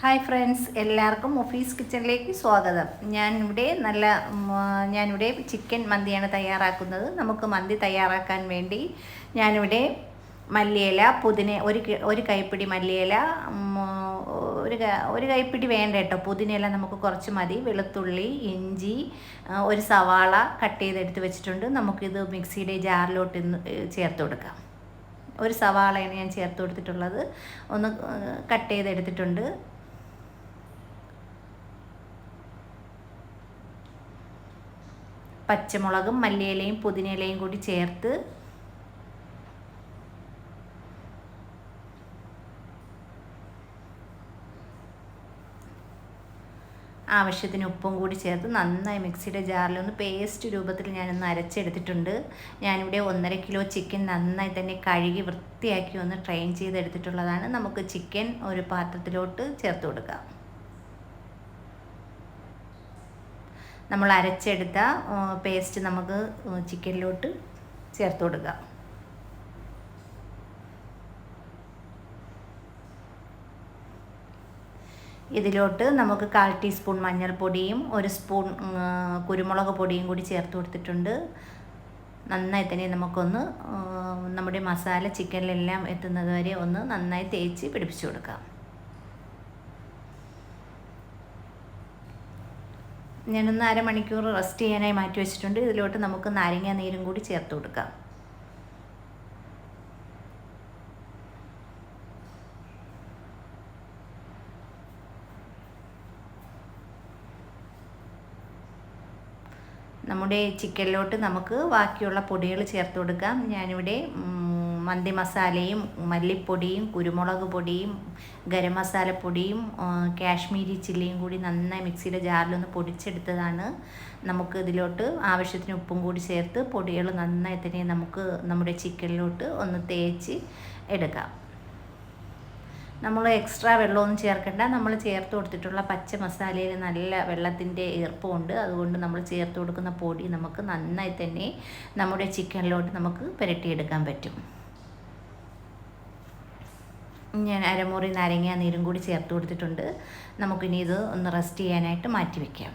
Hi friends എല്ലാവർക്കും office കിച്ചണിലേക്ക് സ്വാഗതം. ഞാനിവിടെ നല്ല ഞാനിവിടെ ചിക്കൻ മന്തിയാണ് തയ്യാറാക്കുന്നത്. നമുക്ക് മന്തി തയ്യാറാക്കാൻ വേണ്ടി ഞാനിവിടെ മല്ലിയില പുതിന ഒരു ഒരു കൈപ്പിടി മല്ലിയില ഒരു ഒരു കൈപ്പിടി വേണ്ട കേട്ടോ. പുതിനയില നമുക്ക് കുറച്ച് മതി. വെളുത്തുള്ളി ഇഞ്ചി ഒരു സവാള കട്ട് ചെയ്തെടുത്ത് വെച്ചിട്ടുണ്ട്. നമുക്കിത് മിക്സിയുടെ ജാറിലോട്ട് ചേർത്ത് കൊടുക്കാം. ഒരു സവാളയാണ് ഞാൻ ചേർത്ത് കൊടുത്തിട്ടുള്ളത്. ഒന്ന് കട്ട് ചെയ്തെടുത്തിട്ടുണ്ട്. പച്ചമുളകും മല്ലിയിലയും പുതിനയിലയും കൂടി ചേർത്ത് ആവശ്യത്തിന് ഉപ്പും കൂടി ചേർത്ത് നന്നായി മിക്സിയുടെ ജാറിൽ ഒന്ന് പേസ്റ്റ് രൂപത്തിൽ ഞാനൊന്ന് അരച്ചെടുത്തിട്ടുണ്ട്. ഞാനിവിടെ ഒന്നര കിലോ ചിക്കൻ നന്നായി തന്നെ കഴുകി വൃത്തിയാക്കി ഒന്ന് ട്രെയിൻ ചെയ്തെടുത്തിട്ടുള്ളതാണ്. നമുക്ക് ചിക്കൻ ഒരു പാത്രത്തിലോട്ട് ചേർത്ത് കൊടുക്കാം. നമ്മൾ അരച്ചെടുത്ത പേസ്റ്റ് നമുക്ക് ചിക്കനിലോട്ട് ചേർത്ത് കൊടുക്കുക. ഇതിലോട്ട് നമുക്ക് കാൽ ടീസ്പൂൺ മഞ്ഞൾപ്പൊടിയും ഒരു സ്പൂൺ കുരുമുളക് പൊടിയും കൂടി ചേർത്ത് കൊടുത്തിട്ടുണ്ട്. നന്നായി തന്നെ നമുക്കൊന്ന് നമ്മുടെ മസാല ചിക്കനിലെല്ലാം എത്തുന്നത് വരെ ഒന്ന് നന്നായി തേച്ച് പിടിപ്പിച്ചു കൊടുക്കാം. ഞാനൊന്ന് അരമണിക്കൂർ റെസ്റ്റ് ചെയ്യാനായി മാറ്റി വെച്ചിട്ടുണ്ട്. ഇതിലോട്ട് നമുക്ക് നാരങ്ങ നീരും കൂടി ചേർത്ത് കൊടുക്കാം. നമ്മുടെ ചിക്കനിലോട്ട് നമുക്ക് ബാക്കിയുള്ള പൊടികൾ ചേർത്ത് കൊടുക്കാം. ഞാനിവിടെ മന്തി മസാലയും മല്ലിപ്പൊടിയും കുരുമുളക് പൊടിയും ഗരം മസാലപ്പൊടിയും കാശ്മീരി ചില്ലിയും കൂടി നന്നായി മിക്സിയുടെ ജാറിലൊന്ന് പൊടിച്ചെടുത്തതാണ്. നമുക്ക് ഇതിലോട്ട് ആവശ്യത്തിന് ഉപ്പും കൂടി ചേർത്ത് പൊടികൾ നന്നായി തന്നെ നമുക്ക് നമ്മുടെ ചിക്കനിലോട്ട് ഒന്ന് തേച്ച് എടുക്കാം. നമ്മൾ എക്സ്ട്രാ വെള്ളമൊന്നും ചേർക്കണ്ട. നമ്മൾ ചേർത്ത് കൊടുത്തിട്ടുള്ള പച്ച മസാലയിൽ നല്ല വെള്ളത്തിന്റെ ഈർപ്പമുണ്ട്. അതുകൊണ്ട് നമ്മൾ ചേർത്ത് കൊടുക്കുന്ന പൊടി നമുക്ക് നന്നായി തന്നെ നമ്മുടെ ചിക്കനിലോട്ട് നമുക്ക് പുരട്ടിയെടുക്കാൻ പറ്റും. ഞാൻ അരമുറി നാരങ്ങ നീരും കൂടി ചേർത്ത് കൊടുത്തിട്ടുണ്ട്. നമുക്കിനി ഇത് ഒന്ന് റെസ്റ്റ് ചെയ്യാനായിട്ട് മാറ്റി വയ്ക്കാം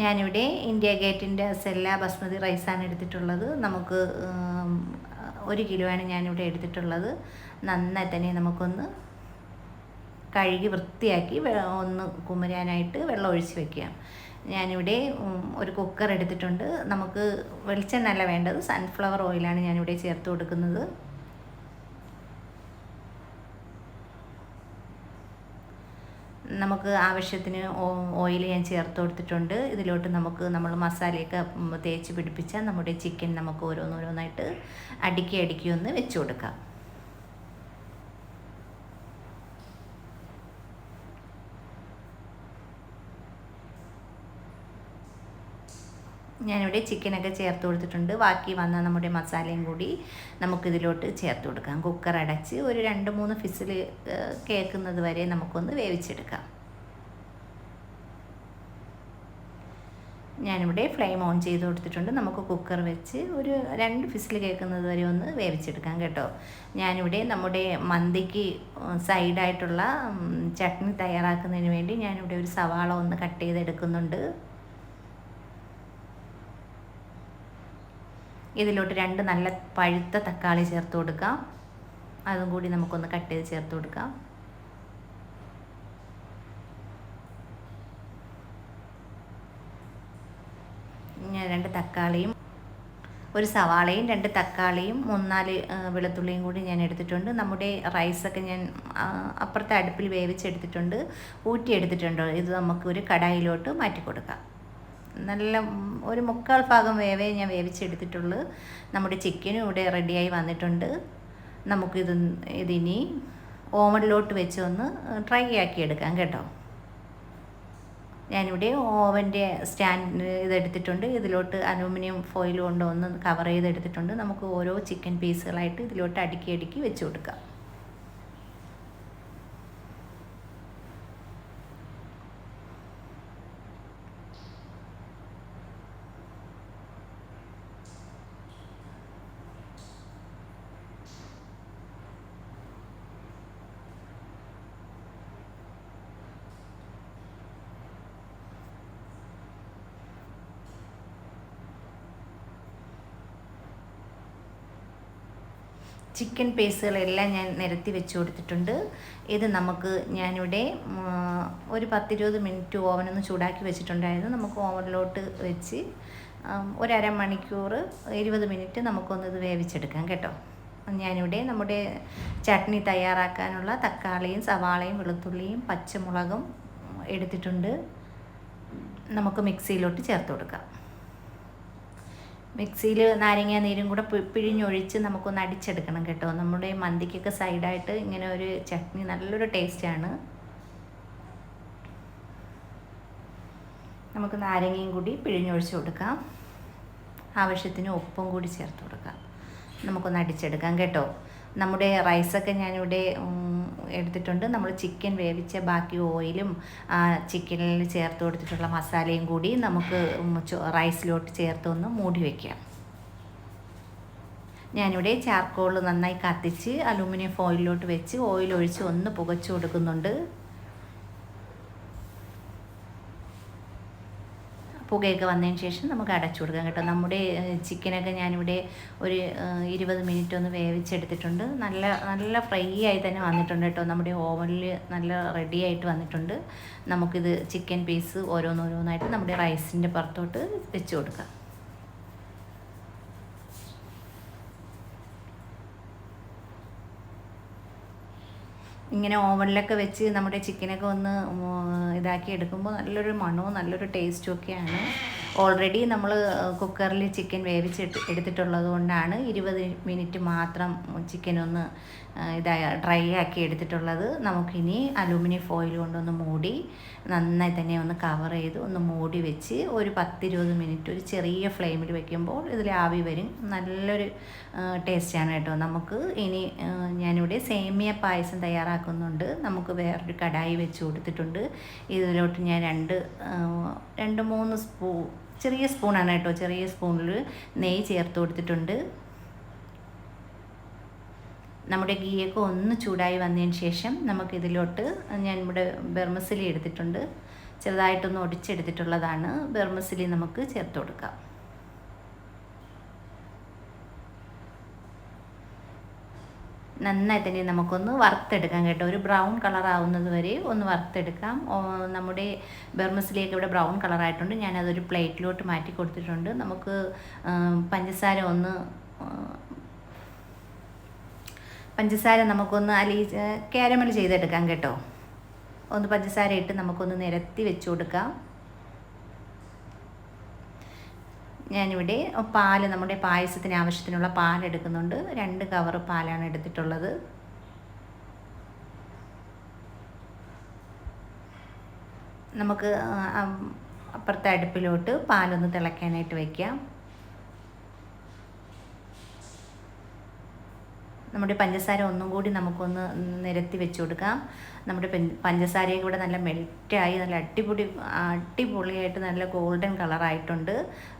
ഞാനിവിടെ ഇന്ത്യ ഗേറ്റിന്റെ സെല്ല ബസ്മതി റൈസാണ് എടുത്തിട്ടുള്ളത്. നമുക്ക് ഒരു കിലോയാണ് ഞാനിവിടെ എടുത്തിട്ടുള്ളത്. നന്നായി തന്നെ നമുക്കൊന്ന് കഴുകി വൃത്തിയാക്കി ഒന്ന് കുമരാനായിട്ട് വെള്ളം ഒഴിച്ച് വെക്കാം. ഞാനിവിടെ ഒരു കുക്കർ എടുത്തിട്ടുണ്ട്. നമുക്ക് വെളിച്ചെണ്ണ വേണ്ടത്. സൺഫ്ലവർ ഓയിലാണ് ഞാനിവിടെ ചേർത്ത് കൊടുക്കുന്നത്. നമുക്ക് ആവശ്യത്തിന് ഓയിൽ ഞാൻ ചേർത്ത് കൊടുത്തിട്ടുണ്ട്. ഇതിലോട്ട് നമുക്ക് നമ്മൾ മസാലയൊക്കെ തേച്ച് പിടിപ്പിച്ചാൽ നമ്മുടെ ചിക്കൻ നമുക്ക് ഓരോന്നോരോന്നായിട്ട് അടുക്കി അടുക്കി ഒന്ന് വെച്ച് കൊടുക്കാം. ഞാനിവിടെ ചിക്കനൊക്കെ ചേർത്ത് കൊടുത്തിട്ടുണ്ട്. ബാക്കി വന്ന നമ്മുടെ മസാലയും കൂടി നമുക്കിതിലോട്ട് ചേർത്ത് കൊടുക്കാം. കുക്കർ അടച്ച് ഒരു രണ്ട് മൂന്ന് ഫിസിൽ കേൾക്കുന്നത് വരെ നമുക്കൊന്ന് വേവിച്ചെടുക്കാം. ഞാനിവിടെ ഫ്ലെയിം ഓൺ ചെയ്ത് കൊടുത്തിട്ടുണ്ട്. നമുക്ക് കുക്കർ വെച്ച് ഒരു രണ്ട് ഫിസിൽ കേൾക്കുന്നത് വരെ ഒന്ന് വേവിച്ചെടുക്കാം കേട്ടോ. ഞാനിവിടെ നമ്മുടെ മന്തിക്ക് സൈഡായിട്ടുള്ള ചട്നി തയ്യാറാക്കുന്നതിന് വേണ്ടി ഞാനിവിടെ ഒരു സവാള ഒന്ന് കട്ട് ചെയ്തെടുക്കുന്നുണ്ട്. ഇതിലോട്ട് രണ്ട് നല്ല പഴുത്ത തക്കാളി ചേർത്ത് കൊടുക്കാം. അതും കൂടി നമുക്കൊന്ന് കട്ട് ചെയ്ത് ചേർത്ത് കൊടുക്കാം. രണ്ട് തക്കാളിയും ഒരു സവാളയും രണ്ട് തക്കാളിയും മൂന്നാൽ വെളുത്തുള്ളിയും കൂടി ഞാൻ എടുത്തിട്ടുണ്ട്. നമ്മുടെ റൈസൊക്കെ ഞാൻ അപ്പുറത്തെ അടുപ്പിൽ വേവിച്ചെടുത്തിട്ടുണ്ട്. ഊറ്റിയെടുത്തിട്ടുണ്ട്. ഇത് നമുക്ക് ഒരു കടായിലോട്ട് മാറ്റി കൊടുക്കാം നല്ല ഒരു മുക്കാൽ ഭാഗം വേവേ ഞാൻ വേവിച്ചെടുത്തിട്ടുള്ളൂ. നമ്മുടെ ചിക്കനും ഇവിടെ റെഡിയായി വന്നിട്ടുണ്ട്. നമുക്കിത് ഇതിനി ഓവനിലോട്ട് വെച്ച് ഒന്ന് ട്രൈ ആക്കി എടുക്കാം കേട്ടോ. ഞാനിവിടെ ഓവന്റെ സ്റ്റാൻഡ് ഇതെടുത്തിട്ടുണ്ട്. ഇതിലോട്ട് അലൂമിനിയം ഫോയിൽ കൊണ്ട് ഒന്ന് കവർ ചെയ്തെടുത്തിട്ടുണ്ട്. നമുക്ക് ഓരോ ചിക്കൻ പീസുകളായിട്ട് ഇതിലോട്ട് അടുക്കി അടുക്കി വെച്ച് കൊടുക്കാം. ചിക്കൻ പേസ്റ്റുകളെല്ലാം ഞാൻ നിരത്തി വെച്ച് കൊടുത്തിട്ടുണ്ട്. ഇത് നമുക്ക് ഞാനിവിടെ ഒരു പത്തിരുപത് മിനിറ്റ് ഓവനൊന്ന് ചൂടാക്കി വെച്ചിട്ടുണ്ടായിരുന്നു. നമുക്ക് ഓവനിലോട്ട് വെച്ച് ഒരര മണിക്കൂർ ഇരുപത് മിനിറ്റ് നമുക്കൊന്ന് ഇത് വേവിച്ചെടുക്കാം കേട്ടോ. ഞാനിവിടെ നമ്മുടെ ചട്നി തയ്യാറാക്കാനുള്ള തക്കാളിയും സവാളയും വെളുത്തുള്ളിയും പച്ചമുളകും എടുത്തിട്ടുണ്ട്. നമുക്ക് മിക്സിയിലോട്ട് ചേർത്ത് കൊടുക്കാം. മിക്സിയിൽ നാരങ്ങ നീരും കൂടെ പിഴിഞ്ഞൊഴിച്ച് നമുക്കൊന്ന് അടിച്ചെടുക്കണം കേട്ടോ. നമ്മുടെ മന്തിക്കൊക്കെ സൈഡായിട്ട് ഇങ്ങനെ ഒരു ചട്നി നല്ലൊരു ടേസ്റ്റാണ്. നമുക്ക് നാരങ്ങയും കൂടി പിഴിഞ്ഞൊഴിച്ച് കൊടുക്കാം. ആവശ്യത്തിന് ഉപ്പും കൂടി ചേർത്ത് കൊടുക്കാം. നമുക്കൊന്ന് അടിച്ചെടുക്കാം കേട്ടോ. നമ്മുടെ റൈസൊക്കെ ഞാനിവിടെ എടുത്തിട്ടുണ്ട്. നമ്മൾ ചിക്കൻ വേവിച്ച ബാക്കി ഓയിലും ചിക്കനിൽ ചേർത്ത് കൊടുത്തിട്ടുള്ള മസാലയും കൂടി നമുക്ക് റൈസിലോട്ട് ചേർത്ത് ഒന്ന് മൂടി വയ്ക്കാം ഞാനിവിടെ ചാർക്കോൾ നന്നായി കത്തിച്ച് അലൂമിനിയം ഫോയിലിലോട്ട് വെച്ച് ഓയിൽ ഒഴിച്ച് ഒന്ന് പുകച്ചു കൊടുക്കുന്നുണ്ട്. പുകയൊക്കെ വന്നതിന് ശേഷം നമുക്ക് അടച്ചു കൊടുക്കാം കേട്ടോ. നമ്മുടെ ചിക്കനൊക്കെ ഞാനിവിടെ ഒരു ഇരുപത് മിനിറ്റ് ഒന്ന് വേവിച്ചെടുത്തിട്ടുണ്ട്. നല്ല നല്ല ഫ്രൈ ആയി തന്നെ വന്നിട്ടുണ്ട് കേട്ടോ. നമ്മുടെ ഓവനിൽ നല്ല റെഡി ആയിട്ട് വന്നിട്ടുണ്ട്. നമുക്കിത് ചിക്കൻ പീസ് ഓരോന്നോരോന്നായിട്ട് നമ്മുടെ റൈസിന്റെ പുറത്തോട്ട് വെച്ച് കൊടുക്കാം. ഇങ്ങനെ ഓവനിലൊക്കെ വെച്ച് നമ്മുടെ ചിക്കനൊക്കെ ഒന്ന് ഇതാക്കി എടുക്കുമ്പോൾ നല്ലൊരു മണവും നല്ലൊരു ടേസ്റ്റും ഒക്കെയാണ്. ഓൾറെഡി നമ്മൾ കുക്കറിൽ ചിക്കൻ വേവിച്ച് എടുത്തിട്ടുള്ളത് കൊണ്ടാണ് ഇരുപത് മിനിറ്റ് മാത്രം ചിക്കൻ ഒന്ന് ഇതായ ഡ്രൈ ആക്കി എടുത്തിട്ടുള്ളത്. നമുക്കിനി അലൂമിനിയം ഫോയിൽ കൊണ്ടൊന്ന് മൂടി നന്നായി തന്നെ ഒന്ന് കവർ ചെയ്ത് ഒന്ന് മൂടി വെച്ച് ഒരു പത്തിരുപത് മിനിറ്റ് ഒരു ചെറിയ ഫ്ലെയിമിൽ വെക്കുമ്പോൾ ഇതിൽ ആവി വരും. നല്ലൊരു ടേസ്റ്റാണ് കേട്ടോ. നമുക്ക് ഇനി ഞാനിവിടെ സേമിയ പായസം തയ്യാറാക്കുന്നുണ്ട്. നമുക്ക് വേറൊരു കടായി വെച്ച് കൊടുത്തിട്ടുണ്ട്. ഇതിലോട്ട് ഞാൻ രണ്ട് രണ്ട് മൂന്ന് സ്പൂ ചെറിയ സ്പൂണാണ് കേട്ടോ. ചെറിയ സ്പൂണിൽ നെയ്യ് ചേർത്ത് കൊടുത്തിട്ടുണ്ട്. നമ്മുടെ ഗീയൊക്കെ ഒന്ന് ചൂടായി വന്നതിന് ശേഷം നമുക്കിതിലോട്ട് ഞാൻ ഇവിടെ ബെർമസിലി എടുത്തിട്ടുണ്ട്. ചെറുതായിട്ടൊന്ന് ഒടിച്ചെടുത്തിട്ടുള്ളതാണ്. ബെർമസിലി നമുക്ക് ചേർത്ത് കൊടുക്കാം. നന്നായി തന്നെ നമുക്കൊന്ന് വറുത്തെടുക്കാം കേട്ടോ. ഒരു ബ്രൗൺ കളർ ആവുന്നത് വരെ ഒന്ന് വറുത്തെടുക്കാം. നമ്മുടെ ബെർമസിലേക്ക് ഇവിടെ ബ്രൗൺ കളറായിട്ടുണ്ട് ഞാനതൊരു പ്ലേറ്റിലോട്ട് മാറ്റി കൊടുത്തിട്ടുണ്ട്. നമുക്ക് പഞ്ചസാര ഒന്ന് പഞ്ചസാര നമുക്കൊന്ന് അലി കാരമൽ ചെയ്തെടുക്കാം കേട്ടോ. ഒന്ന് പഞ്ചസാര ഇട്ട് നമുക്കൊന്ന് നിരത്തി വെച്ച് കൊടുക്കാം. ഞാനിവിടെ പാൽ നമ്മുടെ പായസത്തിന് ആവശ്യത്തിനുള്ള പാൽ എടുക്കുന്നുണ്ട്. രണ്ട് കവർ പാലാണ് എടുത്തിട്ടുള്ളത്. നമുക്ക് അപ്പുറത്തെ അടുപ്പിലോട്ട് പാലൊന്ന് തിളയ്ക്കാനായിട്ട് വയ്ക്കാം നമ്മുടെ പഞ്ചസാര ഒന്നും കൂടി നമുക്കൊന്ന് നിരത്തി വെച്ച് കൊടുക്കാം. നമ്മുടെ പഞ്ചസാരയും കൂടെ നല്ല മെൽറ്റായി നല്ല അടിപൊളി അടിപൊളിയായിട്ട് നല്ല ഗോൾഡൻ കളറായിട്ടുണ്ട്.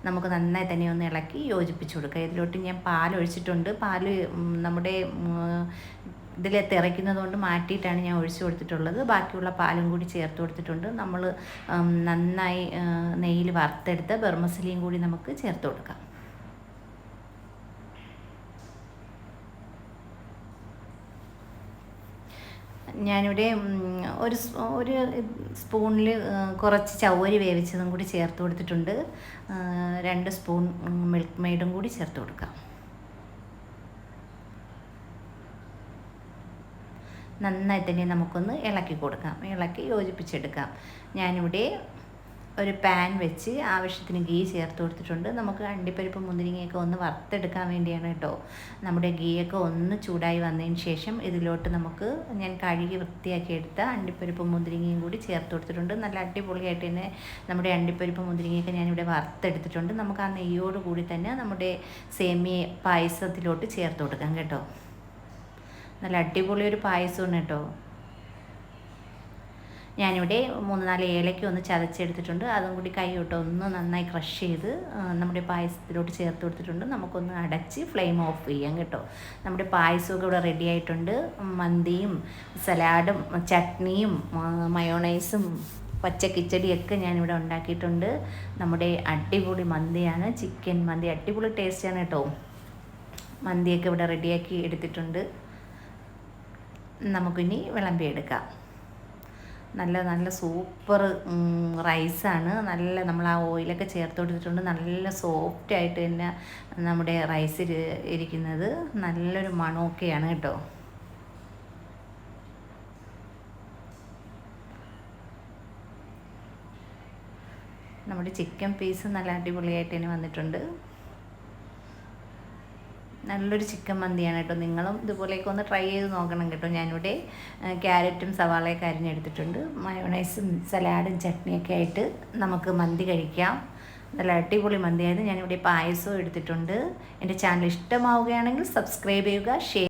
നമുക്ക് നന്നായി തന്നെ ഒന്ന് ഇളക്കി യോജിപ്പിച്ച് കൊടുക്കുക ഇതിലോട്ട് ഞാൻ പാൽ ഒഴിച്ചിട്ടുണ്ട് പാൽ നമ്മുടെ ഇതിൽ തിറയ്ക്കുന്നത് കൊണ്ട് മാറ്റിയിട്ടാണ് ഞാൻ ഒഴിച്ചു കൊടുത്തിട്ടുള്ളത്. ബാക്കിയുള്ള പാലും കൂടി ചേർത്ത് കൊടുത്തിട്ടുണ്ട്. നമ്മൾ നന്നായി നെയ്യിൽ വറുത്തെടുത്ത ബർമസലിയും കൂടി നമുക്ക് ചേർത്ത് കൊടുക്കാം. ഞാനിവിടെ ഒരു ഒരു സ്പൂണിൽ കുറച്ച് ചവ്വരി വേവിച്ചതും കൂടി ചേർത്ത് കൊടുത്തിട്ടുണ്ട്. രണ്ട് സ്പൂൺ മിൽക്ക് മെയ്ഡും കൂടി ചേർത്ത് കൊടുക്കാം. നന്നായി തന്നെ നമുക്കൊന്ന് ഇളക്കി കൊടുക്കാം. ഇളക്കി യോജിപ്പിച്ചെടുക്കാം. ഞാനിവിടെ ഒരു പാൻ വെച്ച് ആവശ്യത്തിന് ഗീ ചേർത്ത് കൊടുത്തിട്ടുണ്ട്. നമുക്ക് അണ്ടിപ്പരിപ്പ് മുന്തിരിങ്ങയൊക്കെ ഒന്ന് വറുത്തെടുക്കാൻ വേണ്ടിയാണ് കേട്ടോ നമ്മുടെ ഗീയൊക്കെ ഒന്ന് ചൂടായി വന്നതിന് ശേഷം ഇതിലോട്ട് നമുക്ക് ഞാൻ കഴുകി വൃത്തിയാക്കി എടുത്ത അണ്ടിപ്പരിപ്പ് മുന്തിരിങ്ങയും കൂടി ചേർത്ത് കൊടുത്തിട്ടുണ്ട്. നല്ല അടിപൊളിയായിട്ട് തന്നെ നമ്മുടെ അണ്ടിപ്പരിപ്പ് മുന്തിരിങ്ങയൊക്കെ ഞാനിവിടെ വറുത്തെടുത്തിട്ടുണ്ട്. നമുക്ക് ആ നെയ്യോട് കൂടി തന്നെ നമ്മുടെ സേമിയ പായസത്തിലോട്ട് ചേർത്ത് കൊടുക്കാം കേട്ടോ. നല്ല അടിപൊളി ഒരു പായസമാണ് കേട്ടോ ഞാനിവിടെ മൂന്ന് നാല് ഏലയ്ക്ക് ഒന്ന് ചതച്ചെടുത്തിട്ടുണ്ട്. അതും കൂടി കൈയോട്ട് ഒന്ന് നന്നായി ക്രഷ് ചെയ്ത് നമ്മുടെ പായസത്തിലോട്ട് ചേർത്ത് കൊടുത്തിട്ടുണ്ട്. നമുക്കൊന്ന് അടച്ച് ഫ്ലെയിം ഓഫ് ചെയ്യാം കേട്ടോ. നമ്മുടെ പായസമൊക്കെ ഇവിടെ റെഡി ആയിട്ടുണ്ട്. മന്തിയും സലാഡും ചട്നിയും മയോണൈസും പച്ചക്കിച്ചടിയൊക്കെ ഞാനിവിടെ ഉണ്ടാക്കിയിട്ടുണ്ട്. നമ്മുടെ അടിപൊളി മന്തിയാണ്. ചിക്കൻ മന്തി. അടിപൊളി ടേസ്റ്റാണ് കേട്ടോ. മന്തിയൊക്കെ ഇവിടെ റെഡിയാക്കി എടുത്തിട്ടുണ്ട്. നമുക്കിനി വിളമ്പിയെടുക്കാം നല്ല നല്ല സൂപ്പർ റൈസാണ്. നല്ല നമ്മൾ ആ ഓയിലൊക്കെ ചേർത്ത് കൊടുത്തിട്ടുണ്ട് നല്ല സോഫ്റ്റ് ആയിട്ട് തന്നെ നമ്മുടെ റൈസ് ഇരിക്കുന്നത്. നല്ലൊരു മണമൊക്കെയാണ് കേട്ടോ. നമ്മുടെ ചിക്കൻ പീസ് നല്ല അടിപൊളിയായിട്ട് തന്നെ വന്നിട്ടുണ്ട്. നല്ലൊരു ചിക്കൻ മന്തിയാണ് കേട്ടോ. നിങ്ങളും ഇതുപോലെയൊക്കെ ഒന്ന് ട്രൈ ചെയ്ത് നോക്കണം കേട്ടോ. ഞാനിവിടെ ക്യാരറ്റും സവാളയൊക്കെ അരിഞ്ഞെടുത്തിട്ടുണ്ട്. മയോണൈസും സലാഡും ചട്നിയൊക്കെ ആയിട്ട് നമുക്ക് മന്തി കഴിക്കാം. നല്ല അടിപൊളി മന്തിയായത് ഞാനിവിടെ പായസവും എടുത്തിട്ടുണ്ട്. എന്റെ ചാനൽ ഇഷ്ടമാവുകയാണെങ്കിൽ സബ്സ്ക്രൈബ് ചെയ്യുക ഷെയർ